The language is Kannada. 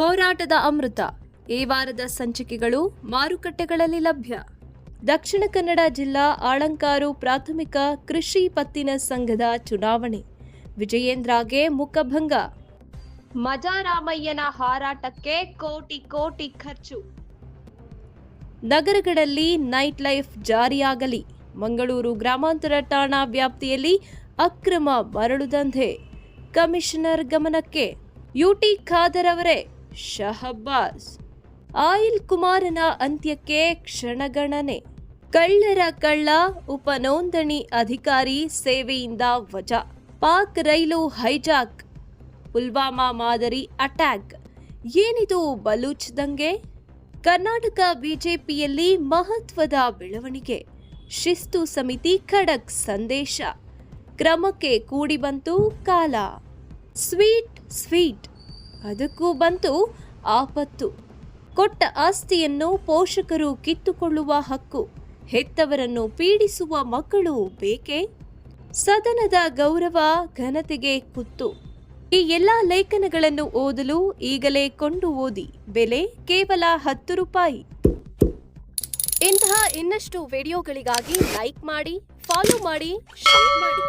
ಹೋರಾಟದ ಅಮೃತ. ಈ ವಾರದ ಸಂಚಿಕೆಗಳು ಮಾರುಕಟ್ಟೆಗಳಲ್ಲಿ ಲಭ್ಯ. ದಕ್ಷಿಣ ಕನ್ನಡ ಜಿಲ್ಲಾ ಆಳಂಕಾರು ಪ್ರಾಥಮಿಕ ಕೃಷಿ ಪತ್ತಿನ ಸಂಘದ ಚುನಾವಣೆ. ವಿಜಯೇಂದ್ರಗೆ ಮುಖಭಂಗ. ಮಜಾರಾಮಯ್ಯನ ಹಾರಾಟಕ್ಕೆ ಕೋಟಿ ಕೋಟಿ ಖರ್ಚು. ನಗರಗಳಲ್ಲಿ ನೈಟ್ ಲೈಫ್ ಜಾರಿಯಾಗಲಿ. ಮಂಗಳೂರು ಗ್ರಾಮಾಂತರ ಠಾಣಾ ವ್ಯಾಪ್ತಿಯಲ್ಲಿ ಅಕ್ರಮ ಮರಳು ದಂಧೆ. ಕಮಿಷನರ್ ಗಮನಕ್ಕೆ. ಯುಟಿ ಖಾದರ್ ಅವರೇ. ಶಹಬ್ಬಾಸ್ ಆಯಿಲ್ ಕುಮಾರನ ಅಂತ್ಯಕ್ಕೆ ಕ್ಷಣಗಣನೆ. ಕಳ್ಳರ ಕಳ್ಳ ಉಪನೋಂದಣಿ ಅಧಿಕಾರಿ ಸೇವೆಯಿಂದ ವಜಾ. ಪಾಕ್ ರೈಲು ಹೈಜಾಕ್. ಪುಲ್ವಾಮಾ ಮಾದರಿ ಅಟ್ಯಾಕ್. ಏನಿದು ಬಲೂಚ್ ದಂಗೆ? ಕರ್ನಾಟಕ ಬಿಜೆಪಿಯಲ್ಲಿ ಮಹತ್ವದ ಬೆಳವಣಿಗೆ. ಶಿಸ್ತು ಸಮಿತಿ ಖಡಕ್ ಸಂದೇಶ. ಕ್ರಮಕ್ಕೆ ಕೂಡಿ ಬಂತು ಕಾಲ. Sweet sweet. ಅದಕ್ಕೂ ಬಂತು ಆಪತ್ತು. ಕೊಟ್ಟ ಆಸ್ತಿಯನ್ನು ಪೋಷಕರು ಕಿತ್ತುಕೊಳ್ಳುವ ಹಕ್ಕು. ಹೆತ್ತವರನ್ನು ಪೀಡಿಸುವ ಮಕ್ಕಳು ಬೇಕೇ? ಸದನದ ಗೌರವ ಘನತೆಗೆ ಕುತ್ತು. ಈ ಎಲ್ಲಾ ಲೇಖನಗಳನ್ನು ಓದಲು ಈಗಲೇ ಕೊಂಡು ಓದಿ. ಬೆಲೆ ಕೇವಲ ಹತ್ತು ರೂಪಾಯಿ. ಇಂತಹ ಇನ್ನಷ್ಟು ವಿಡಿಯೋಗಳಿಗಾಗಿ ಲೈಕ್ ಮಾಡಿ, ಫಾಲೋ ಮಾಡಿ, ಶೇರ್ ಮಾಡಿ.